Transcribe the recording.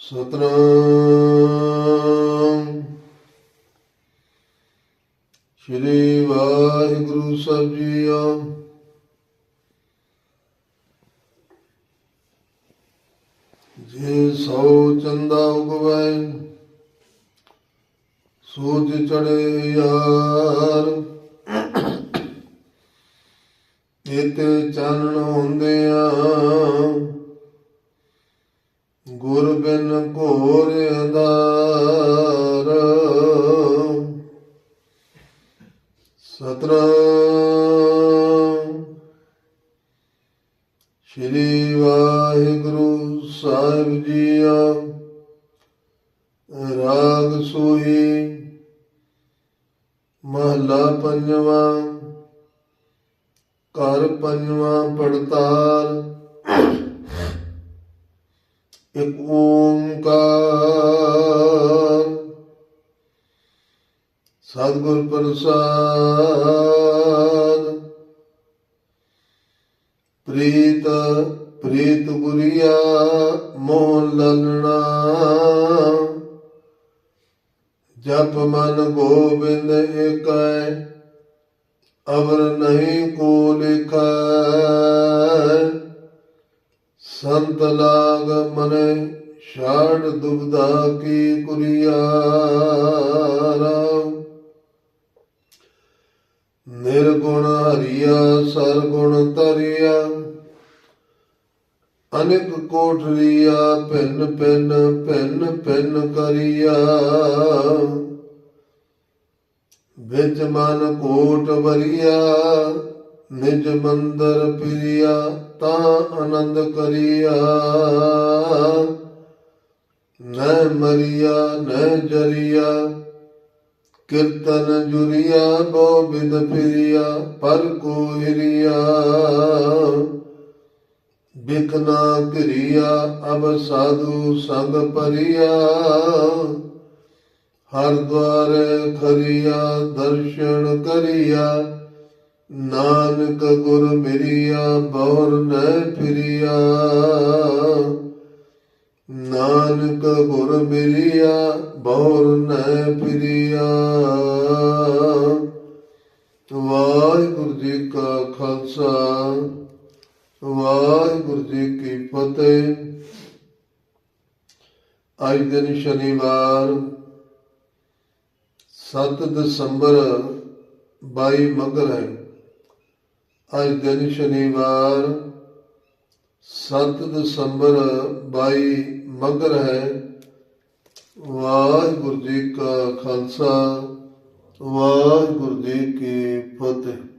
ਸਤਨਾਮ। ਸ਼੍ਰੀ ਵਾਹਿਗੁਰੂ ਸਾਹਿਬ ਜੀ ਆ ਜੇ ਸੋ ਚੰਦਾ ਉਗਵੈ ਸੂਝ ਚੜੇ ਯਾਰ। ਇਤੇ ਚਾਨਣ ਹੁੰਦਿਆਂ ਗੁਰ ਬਿਨ ਘੋਰ ਅੰਧਾਰ। ਸਤਨਾਮ। ਸ਼੍ਰੀ ਵਾਹਿਗੁਰੂ ਸਾਹਿਬ ਜੀਓ ਰਾਗ ਸੋਈ ਮਹਲਾ ਪੰਜਵਾਂ। ਕਰ ਪੰਜਵਾਂ ਪੜਤਾਲ। ਇਕ ਓੰਕਾਰ। ਸਤਿਗੁਰ ਪ੍ਰਸਾਦ। ਪ੍ਰੀਤ ਪ੍ਰੀਤ ਗੁਰੀਆ, ਮੋਹ ਲਲਣਾ। ਜਪ ਮਨ ਗੋਬਿੰਦ ਏਕੈ। ਅਵਰ ਨਹੀਂ ਕੋ ਲਿਖੈ ਸੰਤ ਲਾਗ ਮਨੇ ਛਾੜ ਦੁਬਦਾ ਕੀ ਕੁਰੀਆ ਨਿਰਗੁਣ ਹਰੀਆ, ਸਰਗੁਣ ਤਰੀਆ ਅਨੇਕ ਕੋਠਰੀਆ ਭਿੰਨ ਭਿੰਨ ਭਿੰਨ ਭਿੰਨ ਕਰੀਆ। ਵਿੱਚ ਮਨ ਕੋਟ ਵਰੀਆ, ਨਿਜ ਮੰਦਰ ਪਿਰਿਆ ਤਾਂ ਆਨੰਦ ਕਰੀਆ। ਨੈ ਮਰੀਆ, ਨੈ ਜਰੀਆ, ਕੀਰਤਨ ਜੁਰੀਆ ਬੋ ਬਿਦ ਫਿਰਿਆ, ਪਰ ਕੋ ਹਿਰਿਆ ਬਿਕਨਾ ਕਰਿਆ ਅਬ ਸਾਧੂ ਸੰਗ ਪਰਿਆ ਹਰ ਦਵਾਰ ਖਰੀਆ, ਦਰਸ਼ਨ ਕਰੀਆ। ਨਾਨਕ ਗੁਰ ਮਿਰਿਆ, ਬੌਰ ਨੈ ਫਿਰਿਆ। ਨਾਨਕ ਗੁਰ ਮਿਰਿਆ, ਬੌਰ ਨੈ ਫਿਰਿਆ। ਵਾਹਿਗੁਰੂ ਜੀ ਕਾ ਖਾਲਸਾ, ਵਾਹਿਗੁਰੂ ਜੀ ਕੀ ਫਤਿਹ। ਅੱਜ ਦਿਨ ਸ਼ਨੀਵਾਰ 7 ਦਸੰਬਰ 22 ਮਗਰ ਹੈ। ਅੱਜ ਦਿਨ ਸ਼ਨੀਵਾਰ 7 ਦਸੰਬਰ 22 ਮਗਰ ਹੈ। ਵਾਹਿਗੁਰੂ ਜੀ ਕਾ ਖਾਲਸਾ, ਵਾਹਿਗੁਰੂ ਜੀ ਕੀ ਫਤਿਹ।